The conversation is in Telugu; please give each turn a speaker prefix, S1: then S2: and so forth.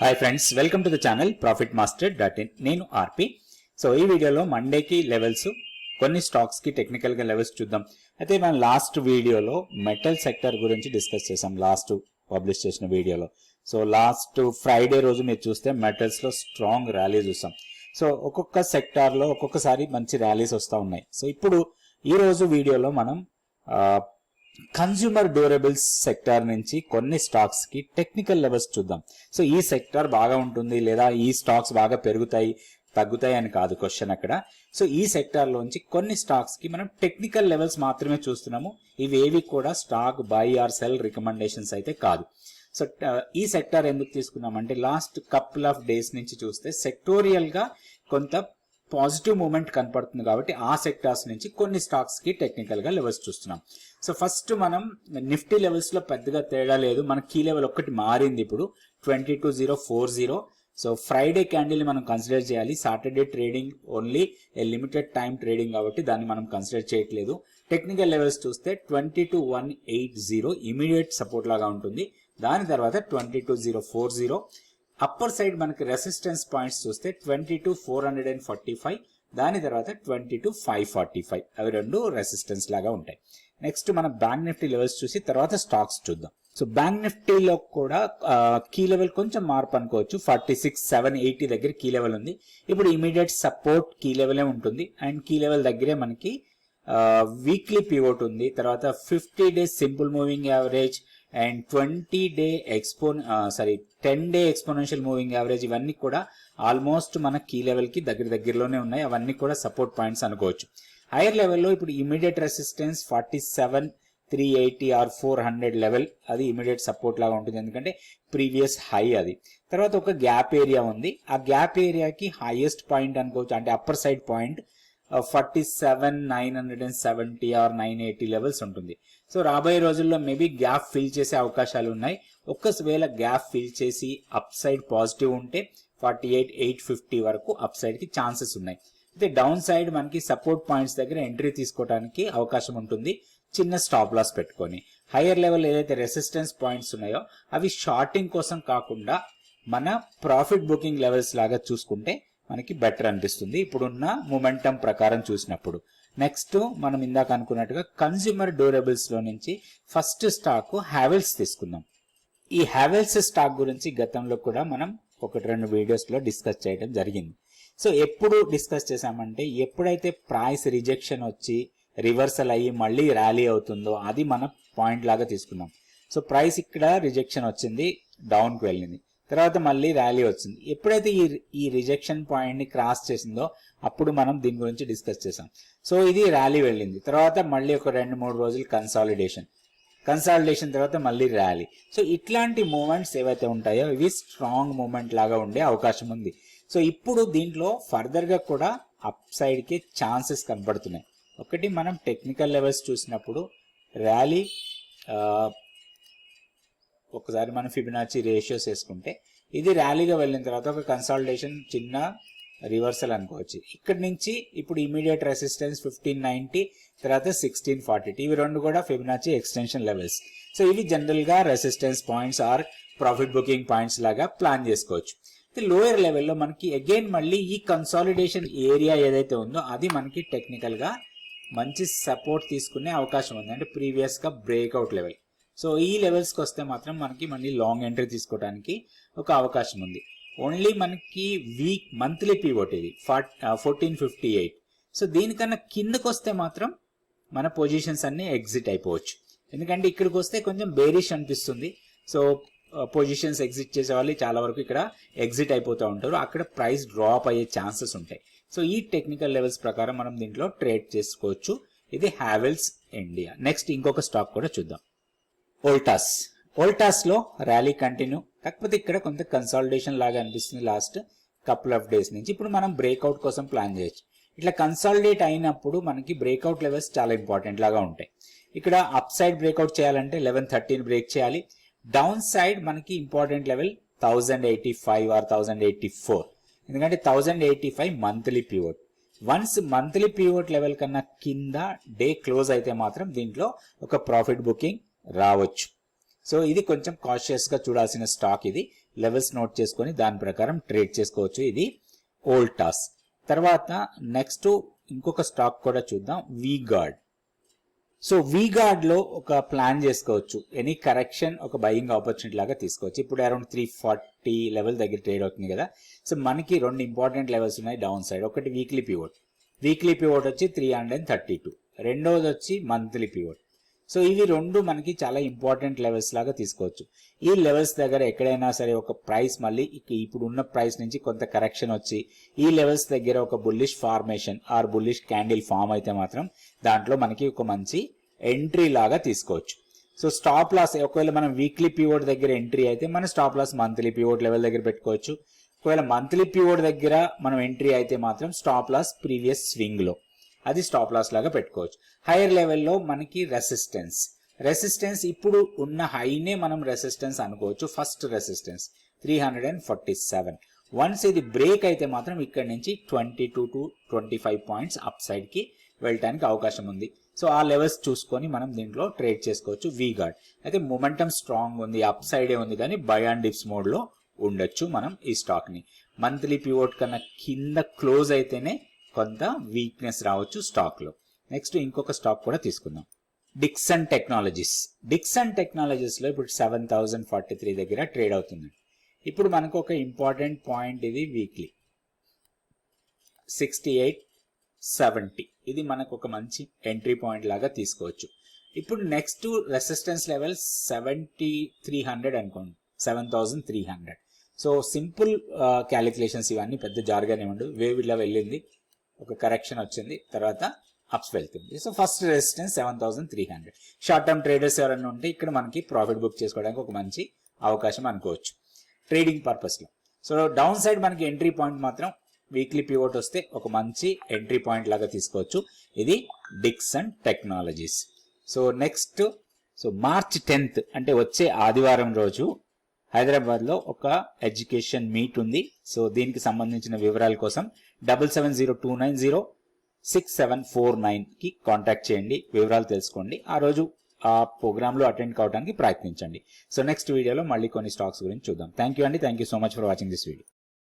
S1: Hi friends welcome to the channel profit master dot in నేను ఆర్పి. సో ఈ వీడియోలో మండేకి లెవెల్స్ కొన్ని స్టాక్స్కి టెక్నికల్గా లెవెల్స్ చూద్దాం. అయితే మనం లాస్ట్ వీడియోలో మెటల్ సెక్టర్ గురించి డిస్కస్ చేసాం లాస్ట్ పబ్లిష్ చేసిన వీడియోలో. సో లాస్ట్ ఫ్రైడే రోజు మీరు చూస్తే మెటల్స్లో స్ట్రాంగ్ ర్యాలీ చూసాం. సో ఒక్కొక్క సెక్టార్లో ఒక్కొక్కసారి మంచి ర్యాలీస్ వస్తూ ఉన్నాయి. సో ఇప్పుడు ఈ రోజు వీడియోలో మనం కన్జ్యూమర్ డ్యూరబుల్స్ సెక్టార్ నుంచి కొన్ని స్టాక్స్కి టెక్నికల్ లెవెల్స్ చూద్దాం. సో ఈ సెక్టార్ బాగా ఉంటుంది లేదా ఈ స్టాక్స్ బాగా పెరుగుతాయి తగ్గుతాయి అని కాదు క్వశ్చన్ అక్కడ. సో ఈ సెక్టార్ లోంచి కొన్ని స్టాక్స్కి మనం టెక్నికల్ లెవెల్స్ మాత్రమే చూస్తున్నాము. ఇవేవి కూడా stock buy or sell recommendations అయితే కాదు. సో uh, ఈ సెక్టార్ ఎందుకు తీసుకున్నామంటే లాస్ట్ కపుల్ ఆఫ్ డేస్ నుంచి చూస్తే సెక్టోరియల్గా కొంత పాజిటివ్ మూమెంట్ కనపడుతుంది కాబట్టి ఆ సెక్టార్స్ నుంచి కొన్ని స్టాక్స్కి టెక్నికల్గా లెవెల్స్ చూస్తున్నాం. సో ఫస్ట్ మనం నిఫ్టీ లెవెల్స్లో పెద్దగా తేడా లేదు. మన కీ లెవెల్ ఒక్కటి మారింది ఇప్పుడు. Twenty two zero four zero. So Friday candle మనం కన్సిడర్ చేయాలి. Saturday trading only a limited time trading కాబట్టి దాన్ని మనం కన్సిడర్ చేయట్లేదు. టెక్నికల్ లెవెల్స్ చూస్తే twenty two one eight zero immediate support లాగా ఉంటుంది. దాని తర్వాత twenty two zero four zero. Upper side మనకి రెసిస్టెన్స్ పాయింట్స్ చూస్తే twenty two four hundred and forty five దాని తర్వాత twenty two five forty five. అవి రెండు రెసిస్టెన్స్ లాగా ఉంటాయి. నెక్స్ట్ మనం బ్యాంక్ నిఫ్టీ లెవెల్స్ చూసి తర్వాత స్టాక్స్ చూద్దాం. సో బ్యాంక్ నిఫ్టీలో కూడా కీ లెవెల్ కొంచెం మార్పు అనుకోవచ్చు. ఫార్టీ సిక్స్ సెవెన్ ఎయిటీ దగ్గర కీ లెవెల్ ఉంది. ఇప్పుడు ఇమీడియట్ సపోర్ట్ కీ లెవెలే ఉంటుంది. అండ్ కీ లెవెల్ దగ్గరే మనకి వీక్లీ పివోట్ ఉంది. తర్వాత fifty days simple moving average and twenty day ఎక్స్పోన్ sorry ten day exponential moving average ఇవన్నీ కూడా ఆల్మోస్ట్ మన కీ లెవెల్కి దగ్గర దగ్గరలోనే ఉన్నాయి. అవన్నీ కూడా సపోర్ట్ పాయింట్స్ అనుకోవచ్చు. హైయర్ లెవెల్లో ఇప్పుడు immediate resistance forty seven three eighty or four hundred level. అది ఇమీడియట్ సపోర్ట్ లాగా ఉంటుంది. ఎందుకంటే ప్రీవియస్ హై అది. తర్వాత ఒక గ్యాప్ ఏరియా ఉంది. ఆ గ్యాప్ ఏరియాకి హైయెస్ట్ పాయింట్ అనుకోవచ్చు. అంటే upper side point forty seven nine hundred and seventy or nine eighty levels ఉంటుంది. సో రాబోయే రోజుల్లో మేబీ గ్యాప్ ఫిల్ చేసే అవకాశాలు ఉన్నాయి. ఒక్కవేళ గ్యాప్ ఫిల్ చేసి అప్ సైడ్ పాజిటివ్ ఉంటే ఫార్టీ ఎయిట్ ఎయిట్ ఫిఫ్టీ వరకు అప్కి ఛాన్సెస్ ఉన్నాయి. అయితే డౌన్ సైడ్ మనకి సపోర్ట్ పాయింట్స్ దగ్గర ఎంట్రీ తీసుకోవడానికి అవకాశం ఉంటుంది. చిన్న స్టాప్ లాస్ పెట్టుకొని. హైయర్ లెవెల్ ఏదైతే రెసిస్టెన్స్ పాయింట్స్ ఉన్నాయో అవి షార్టింగ్ కోసం కాకుండా మన ప్రాఫిట్ బుకింగ్ లెవెల్స్ లాగా చూసుకుంటే మనకి బెటర్ అనిపిస్తుంది. ఇప్పుడున్న మొమెంటం ప్రకారం చూసినప్పుడు. నెక్స్ట్ మనం ఇందాక అనుకున్నట్టుగా కన్జ్యూమర్ డ్యూరబుల్స్లో నుంచి ఫస్ట్ స్టాక్ హ్యావెల్స్ తీసుకుందాం. ఈ హ్యావెల్స్ స్టాక్ గురించి గతంలో కూడా మనం ఒకటి రెండు వీడియోస్లో డిస్కస్ చేయడం జరిగింది. సో ఎప్పుడు డిస్కస్ చేసామంటే ఎప్పుడైతే ప్రైస్ రిజెక్షన్ వచ్చి రివర్సల్ అయ్యి మళ్ళీ ర్యాలీ అవుతుందో అది మన పాయింట్ లాగా తీసుకున్నాం సో ప్రైస్ ఇక్కడ రిజెక్షన్ వచ్చింది డౌన్కి వెళ్ళింది. తర్వాత మళ్ళీ ర్యాలీ వచ్చింది. ఎప్పుడైతే ఈ ఈ రిజెక్షన్ పాయింట్ని క్రాస్ చేసిందో అప్పుడు మనం దీని గురించి డిస్కస్ చేసాం. సో ఇది ర్యాలీ వెళ్ళింది. తర్వాత మళ్ళీ ఒక రెండు మూడు రోజులు కన్సాలిడేషన్ కన్సాలిడేషన్ తర్వాత మళ్ళీ ర్యాలీ సో ఇట్లాంటి మూమెంట్స్ ఏవైతే ఉంటాయో ఇవి స్ట్రాంగ్ మూమెంట్ లాగా ఉండే అవకాశం ఉంది. సో ఇప్పుడు దీంట్లో ఫర్దర్గా కూడా అప్ సైడ్కి ఛాన్సెస్ కనబడుతున్నాయి. ఒకటి మనం టెక్నికల్ లెవెల్స్ చూసినప్పుడు ర్యాలీ ఒకసారి మనం ఫిబినాచి రేషియోస్ వేసుకుంటే ఇది ర్యాలీగా వెళ్ళిన తర్వాత ఒక కన్సాలిడేషన్ చిన్న రివర్సల్ అనుకోవచ్చు. ఇక్కడ నుంచి ఇప్పుడు ఇమీడియట్ రెసిస్టెన్స్ ఫిఫ్టీన్ నైన్టీ తర్వాత సిక్స్టీన్ ఫార్టీ ఇవి రెండు కూడా ఫిబినాచి ఎక్స్టెన్షన్ లెవెల్స్ సో ఇవి జనరల్గా resistance points or profit booking points లాగా ప్లాన్ చేసుకోవచ్చు. లోయర్ లెవెల్లో మనకి అగైన్ మళ్ళీ ఈ కన్సాలిడేషన్ ఏరియా ఏదైతే ఉందో అది మనకి టెక్నికల్గా మంచి సపోర్ట్ తీసుకునే అవకాశం ఉంది. అంటే ప్రీవియస్గా బ్రేక్అవుట్ లెవెల్ సో ఈ లెవెల్స్కి వస్తే మాత్రం మనకి మళ్ళీ లాంగ్ ఎంట్రీ తీసుకోవడానికి ఒక అవకాశం ఉంది. ఓన్లీ మనకి వీక్ మంత్లీ పీవోట్ ఇది ఫోర్టీన్ ఫిఫ్టీ ఎయిట్ సో దీనికన్నా కిందకు వస్తే మాత్రం మన పొజిషన్స్ అన్ని ఎగ్జిట్ అయిపోవచ్చు. ఎందుకంటే ఇక్కడికి వస్తే కొంచెం బేరిష్ అనిపిస్తుంది. సో పొజిషన్స్ ఎగ్జిట్ చేసే వాళ్ళు చాలా వరకు ఇక్కడ ఎగ్జిట్ అయిపోతూ ఉంటారు. అక్కడ ప్రైస్ డ్రాప్ అయ్యే ఛాన్సెస్ ఉంటాయి. సో ఈ టెక్నికల్ లెవెల్స్ ప్రకారం మనం దీంట్లో ట్రేడ్ చేసుకోవచ్చు. ఇది హ్యావెల్స్ ఇండియా నెక్స్ట్ ఇంకొక స్టాక్ కూడా చూద్దాం. ఓల్టాస్ ఓల్టాస్లో ర్యాలీ కంటిన్యూ కాకపోతే ఇక్కడ కొంత కన్సాలిడేషన్ లాగా అనిపిస్తుంది లాస్ట్ కపుల్ ఆఫ్ డేస్ నుంచి. ఇప్పుడు మనం బ్రేక్అవుట్ కోసం ప్లాన్ చేయొచ్చు. ఇట్లా కన్సాలిడేట్ అయినప్పుడు మనకి బ్రేక్అవుట్ లెవెల్స్ చాలా ఇంపార్టెంట్ లాగా ఉంటాయి. ఇక్కడ అప్ సైడ్ బ్రేక్అవుట్ చేయాలంటే లెవెన్ థర్టీన్ బ్రేక్ చేయాలి. డౌన్ సైడ్ మనకి important level thousand eighty five or thousand eighty four ఎందుకంటే thousand eighty five monthly pivot once monthly pivot level కన్నా కింద డే క్లోజ్ అయితే మాత్రం దీంట్లో ఒక ప్రాఫిట్ బుకింగ్ రావచ్చు. సో ఇది కొంచెం కాషియస్గా చూడాల్సిన స్టాక్ ఇది. లెవెల్స్ నోట్ చేసుకొని దాని ప్రకారం ట్రేడ్ చేసుకోవచ్చు. ఇది ఓల్డ్ టాస్ తర్వాత నెక్స్ట్ ఇంకొక స్టాక్ కూడా చూద్దాం. వీ గార్డ్ సో వీ గార్డ్లో ఒక ప్లాన్ చేసుకోవచ్చు. ఎనీ కరెక్షన్ ఒక బయింగ్ ఆపర్చునిటీ లాగా తీసుకోవచ్చు. ఇప్పుడు అరౌండ్ త్రీ ఫార్టీ లెవెల్ దగ్గర ట్రేడ్ అవుతుంది కదా. సో మనకి రెండు ఇంపార్టెంట్ లెవెల్స్ ఉన్నాయి డౌన్ సైడ్ ఒకటి వీక్లీ పివోట్ వీక్లీ పివోట్ వచ్చి త్రీ హండ్రెడ్ థర్టీ టూ రెండోది వచ్చి మంత్లీ పివోట్ సో ఇవి రెండు మనకి చాలా ఇంపార్టెంట్ లెవెల్స్ లాగా తీసుకోవచ్చు. ఈ లెవెల్స్ దగ్గర ఎక్కడైనా సరే ఒక ప్రైస్ మళ్ళీ ఇప్పుడు ఉన్న ప్రైస్ నుంచి కొంత కరెక్షన్ వచ్చి ఈ లెవెల్స్ దగ్గర ఒక bullish formation or bullish candle form అయితే మాత్రం దాంట్లో మనకి ఒక మంచి ఎంట్రీ లాగా తీసుకోవచ్చు. సో స్టాప్ లాస్ ఒకవేళ మనం వీక్లీ పీవోట్ దగ్గర ఎంట్రీ అయితే మన stop loss monthly pivot level దగ్గర పెట్టుకోవచ్చు. ఒకవేళ మంత్లీ పీవోట్ దగ్గర మనం ఎంట్రీ అయితే మాత్రం స్టాప్ లాస్ ప్రీవియస్ స్వింగ్లో. అది స్టాప్ లాస్ లాగా పెట్టుకోవచ్చు. హైయర్ లెవెల్లో మనకి రెసిస్టెన్స్ రెసిస్టెన్స్ ఇప్పుడు ఉన్న హైనే మనం రెసిస్టెన్స్ అనుకోవచ్చు. First resistance three hundred and forty seven once ఇది బ్రేక్ అయితే మాత్రం ఇక్కడ నుంచి twenty two to twenty five points up సైడ్కి వెళ్ళటానికి అవకాశం ఉంది. సో ఆ లెవెల్స్ చూసుకొని మనం దీంట్లో ట్రేడ్ చేసుకోవచ్చు. వి గార్డ్ అయితే మొమెంటం స్ట్రాంగ్ ఉంది అప్ సైడే ఉంది కానీ బై అండ్ డిప్స్ మోడ్లో ఉండొచ్చు మనం ఈ స్టాక్ని మంత్లీ పివోట్ కన్నా కింద క్లోజ్ అయితేనే కొంత వీక్నెస్ రావచ్చు స్టాక్లో నెక్స్ట్ ఇంకొక స్టాక్ కూడా తీసుకుందాం. డిక్సన్ టెక్నాలజీస్ డిక్సన్ టెక్నాలజీస్లో ఇప్పుడు సెవెన్ థౌసండ్ ఫార్టీ త్రీ దగ్గర ట్రేడ్ అవుతుంది. ఇప్పుడు మనకు ఒక ఇంపార్టెంట్ పాయింట్ ఇది వీక్లీ సిక్స్టీ ఎయిట్ సెవెంటీ ఇది మనకు ఒక మంచి ఎంట్రీ పాయింట్ లాగా తీసుకోవచ్చు. ఇప్పుడు next resistance level seventy three hundred అనుకోండి seven thousand three hundred so simple calculations ఇవన్నీ పెద్ద జారుగానే ఉండవు. వేవ్ ఇలా వెళ్ళింది. ఒక కరెక్షన్ వచ్చింది తర్వాత అప్స్ వెళ్తుంది. So first resistance seven thousand three hundred. Short term traders ఎవరైనా ఉంటే ఇక్కడ మనకి ప్రాఫిట్ బుక్ చేసుకోవడానికి ఒక మంచి అవకాశం అనుకోవచ్చు. ట్రేడింగ్ పర్పస్లో సో డౌన్ సైడ్ మనకి ఎంట్రీ పాయింట్ మాత్రం వీక్లీ పివోట్ వస్తే ఒక మంచి ఎంట్రీ పాయింట్ లాగా తీసుకోవచ్చు. ఇది Dixon Technologies. So next so March tenth అంటే వచ్చే ఆదివారం రోజు హైదరాబాద్లో ఒక ఎడ్యుకేషన్ మీట్ ఉంది. సో దీనికి సంబంధించిన వివరాల కోసం double seven zero two nine zero six seven four నైన్కి కాంటాక్ట్ చేయండి. వివరాలు తెలుసుకోండి. ఆ రోజు ఆ ప్రోగ్రామ్లో అటెండ్ కావడానికి ప్రయత్నించండి. సో నెక్స్ట్ వీడియోలో మళ్ళీ కొన్ని స్టాక్స్ గురించి చూద్దాం. థ్యాంక్ యూ అండి. Thank you so much for watching this video.